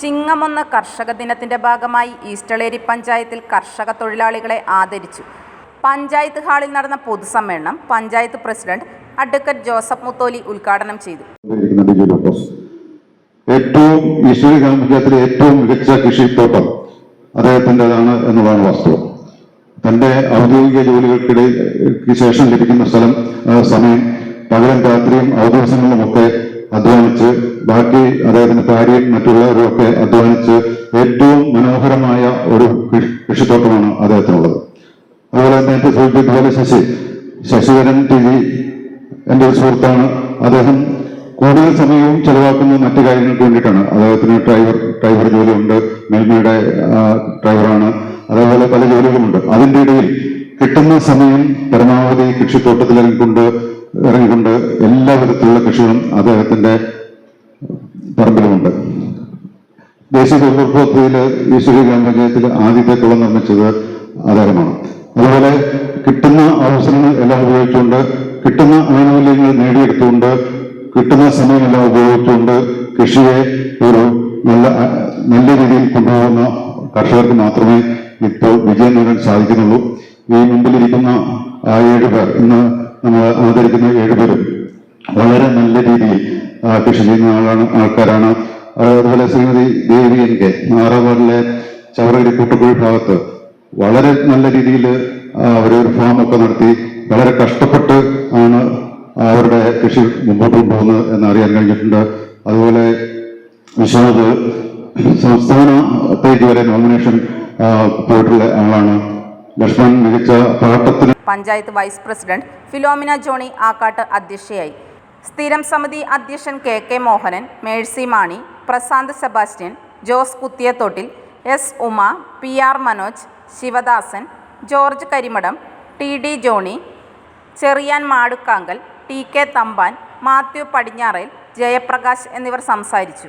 ചിങ്ങമൊന്ന് കർഷക ദിനത്തിന്റെ ഭാഗമായി ഈസ്റ്റളേരി പഞ്ചായത്തിൽ കർഷക തൊഴിലാളികളെ ആദരിച്ചു. പഞ്ചായത്ത് ഹാളിൽ നടന്ന പൊതുസമ്മേളനം പഞ്ചായത്ത് പ്രസിഡന്റ് അഡ്വക്കേറ്റ് ജോസഫ് മുത്തോലി ഉദ്ഘാടനം ചെയ്തു. ഏറ്റവും ഈശ്വരി ഗ്രാമപഞ്ചായത്തിലെ ഏറ്റവും മികച്ച കൃഷിത്തോട്ടം അദ്ദേഹത്തിന്റെതാണ് എന്നതാണ് വാസ്തവം. തന്റെ ഔദ്യോഗിക ജോലികൾക്കിടയിൽ ശേഷം ലഭിക്കുന്ന സ്ഥലം സമയം പകലും രാത്രിയും അവകാശങ്ങളിലുമൊക്കെ അധ്വാനിച്ച് ബാക്കി അദ്ദേഹത്തിന്റെ ഭാര്യയും മറ്റുള്ളവരും ഒക്കെ അധ്വാനിച്ച് ഏറ്റവും മനോഹരമായ ഒരു കൃഷി- കൃഷിത്തോട്ടമാണ് അദ്ദേഹത്തിനുള്ളത്. അതുപോലെ നേരത്തെ സൂചിപ്പിച്ചതുപോലെ ശശി ശശിധരൻ ടി വി എന്റെ ഒരു സുഹൃത്താണ്. അദ്ദേഹം കൂടുതൽ സമയവും ചെലവാക്കുന്നത് മറ്റു കാര്യങ്ങൾക്ക് വേണ്ടിയിട്ടാണ്. അദ്ദേഹത്തിന് ഡ്രൈവർ ഡ്രൈവർ ജോലിയുണ്ട്. മെൽമയുടെ ഡ്രൈവറാണ്. അതേപോലെ പല ജോലികളുമുണ്ട്. അതിന്റെ ഇടയിൽ കിട്ടുന്ന സമയം പരമാവധി കൃഷിത്തോട്ടത്തിൽ ഇറങ്ങിക്കൊണ്ട് ഇറങ്ങിക്കൊണ്ട് എല്ലാ വിധത്തിലുള്ള കൃഷികളും അദ്ദേഹത്തിന്റെ പറമ്പിലുമുണ്ട്. ദേശീയ തൊഴിലുറപ്പ് പദ്ധതിയിൽ ഈശ്വരി ഗ്രാമപഞ്ചായത്തിൽ ആദ്യത്തെ കുളം നിർമ്മിച്ചത് അദ്ദേഹമാണ് അതുപോലെ കിട്ടുന്ന അവസരങ്ങൾ എല്ലാം ഉപയോഗിച്ചുകൊണ്ട് കിട്ടുന്ന ആനുകൂല്യങ്ങൾ നേടിയെടുത്തുകൊണ്ട് കിട്ടുന്ന സമയമെല്ലാം ഉപയോഗിച്ചുകൊണ്ട് കൃഷിയെ ഒരു നല്ല നല്ല രീതിയിൽ കൊണ്ടുപോകുന്ന കർഷകർക്ക് മാത്രമേ ഇപ്പോൾ വിജയം നേടാൻ സാധിക്കുന്നുള്ളൂ. ഈ മുമ്പിലിരിക്കുന്ന ആ ഏഴ് പേർ ഇന്ന് നമ്മൾ ആദരിക്കുന്ന ഏഴുപേരും വളരെ നല്ല രീതിയിൽ കൃഷി ചെയ്യുന്ന ആളാണ് ആൾക്കാരാണ്. അതുപോലെ ശ്രീമതി ദേവി എൻ കെ ആറവാറിലെ ചവറഗിരി കൂട്ടക്കുഴി ഭാഗത്ത് വളരെ നല്ല രീതിയിൽ അവരൊരു ഫാമൊക്കെ നടത്തി വളരെ കഷ്ടപ്പെട്ട് ആണ് അവരുടെ കൃഷി മുമ്പോട്ട് കൊണ്ടുപോകുന്നത് എന്നറിയാൻ കഴിഞ്ഞിട്ടുണ്ട്. അതുപോലെ വിശ്വനാഥ് സംസ്ഥാനത്തേക്ക് വരെ നോമിനേഷൻ പോയിട്ടുള്ള ആളാണ്. ലക്ഷ്മൺ മികച്ച പാട്ടത്തിന് പഞ്ചായത്ത് വൈസ് പ്രസിഡന്റ് ഫിലോമിന ജോണി ആക്കാട്ട് അധ്യക്ഷയായി. സ്ഥിരം സമിതി അധ്യക്ഷൻ K K Mohanan Mercy Mani Prasanth Sebastian Jose Kuthiyathottil S Uma P R Manoj Sivadasan George Karimadam T D Johny Cheriyan Madukkankal T K Thampan Mathew Padinjarel Jayaprakash എന്നിവർ സംസാരിച്ചു.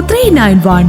three nine one